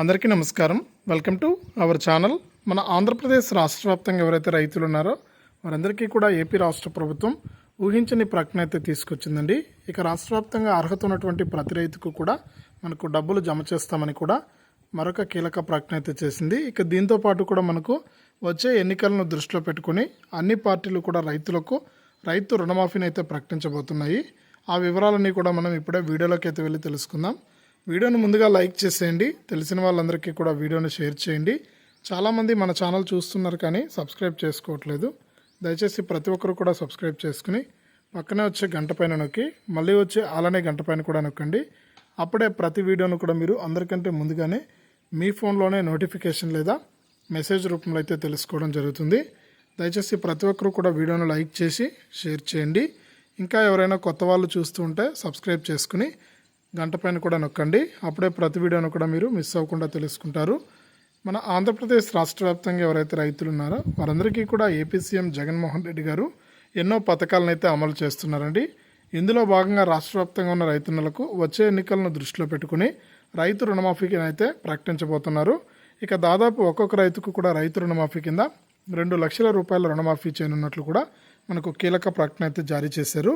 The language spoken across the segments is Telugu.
అందరికీ నమస్కారం. Welcome to our channel. మన ఆంధ్రప్రదేశ్ రాష్ట్ర వ్యాప్తంగా ఎవరైతే రైతులు ఉన్నారో వారందరికీ కూడా ఏపీ రాష్ట్ర ప్రభుత్వం ఊహించని ప్రకటన అయితే తీసుకొచ్చిందండి. ఇక రాష్ట్ర వ్యాప్తంగా అర్హత ఉన్నటువంటి ప్రతి రైతుకు కూడా మనకు డబ్బులు జమ చేస్తామని కూడా మరొక కీలక ప్రకటన అయితే చేసింది. ఇక దీంతో పాటు కూడా మనకు వచ్చే ఎన్నికలను దృష్టిలో పెట్టుకుని అన్ని పార్టీలు కూడా రైతులకు రైతు రుణమాఫీని అయితే ప్రకటించబోతున్నాయి. ఆ వివరాలన్నీ కూడా మనం ఇప్పుడే వీడియోలోకి అయితే వెళ్ళి తెలుసుకుందాం. వీడియోను ముందుగా లైక్ చేసేయండి. తెలిసిన వాళ్ళందరికీ కూడా వీడియోను షేర్ చేయండి. చాలామంది మన ఛానల్ చూస్తున్నారు కానీ సబ్స్క్రైబ్ చేసుకోవట్లేదు. దయచేసి ప్రతి ఒక్కరు కూడా సబ్స్క్రైబ్ చేసుకుని పక్కనే వచ్చే గంట పైన నొక్కి మళ్ళీ వచ్చే అలానే గంట పైన కూడా నొక్కండి. అప్పుడే ప్రతి వీడియోను కూడా మీరు అందరికంటే ముందుగానే మీ ఫోన్లోనే నోటిఫికేషన్ లేదా మెసేజ్ రూపంలో అయితే తెలుసుకోవడం జరుగుతుంది. దయచేసి ప్రతి ఒక్కరు కూడా వీడియోను లైక్ చేసి షేర్ చేయండి. ఇంకా ఎవరైనా కొత్త వాళ్ళు చూస్తూ ఉంటే సబ్స్క్రైబ్ చేసుకుని గంట పైన కూడా నొక్కండి. అప్పుడే ప్రతి వీడియోను కూడా మీరు మిస్ అవ్వకుండా తెలుసుకుంటారు. మన ఆంధ్రప్రదేశ్ రాష్ట్ర వ్యాప్తంగా ఎవరైతే రైతులు ఉన్నారో వారందరికీ కూడా ఏపీ సీఎం జగన్మోహన్ రెడ్డి గారు ఎన్నో పథకాలను అయితే అమలు చేస్తున్నారండి. ఇందులో భాగంగా రాష్ట్ర వ్యాప్తంగా ఉన్న రైతులకు వచ్చే ఎన్నికలను దృష్టిలో పెట్టుకుని రైతు రుణమాఫీకి అయితే ప్రకటించబోతున్నారు. ఇక దాదాపు ఒక్కొక్క రైతుకు కూడా రైతు రుణమాఫీ కింద రెండు లక్షల రూపాయల రుణమాఫీ చేయనున్నట్లు కూడా మనకు కీలక ప్రకటన అయితే జారీ చేశారు.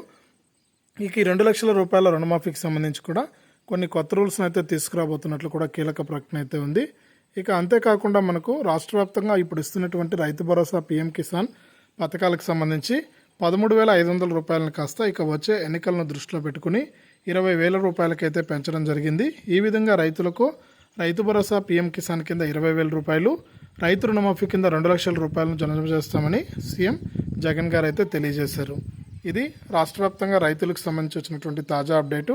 ఇక ఈ రెండు లక్షల రూపాయల రుణమాఫీకి సంబంధించి కూడా కొన్ని కొత్త రూల్స్ని అయితే తీసుకురాబోతున్నట్లు కూడా కీలక ప్రకటన అయితే ఉంది. ఇక అంతేకాకుండా మనకు రాష్ట్ర వ్యాప్తంగా ఇప్పుడు ఇస్తున్నటువంటి రైతు భరోసా పీఎం కిసాన్ పథకాలకు సంబంధించి పదమూడు వేల ఐదు వందల రూపాయలను కాస్త ఇక వచ్చే ఎన్నికలను దృష్టిలో పెట్టుకుని ఇరవై వేల రూపాయలకైతే పెంచడం జరిగింది. ఈ విధంగా రైతులకు రైతు భరోసా పీఎం కిసాన్ కింద ఇరవై వేల రూపాయలు రైతు రుణమాఫీ కింద రెండు లక్షల రూపాయలను జమ చేస్తామని సీఎం జగన్ గారు అయితే తెలియజేశారు. ఇది రాష్ట్ర వ్యాప్తంగా రైతులకు సంబంధించి వచ్చినటువంటి తాజా అప్డేటు.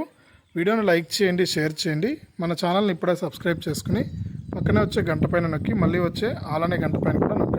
వీడియోను లైక్ చేయండి షేర్ చేయండి. మన ఛానల్ని ఇప్పుడే సబ్స్క్రైబ్ చేసుకుని పక్కనే వచ్చే గంట పైన నొక్కి మళ్ళీ వచ్చే ఆలనే గంట పైన కూడా నొక్కి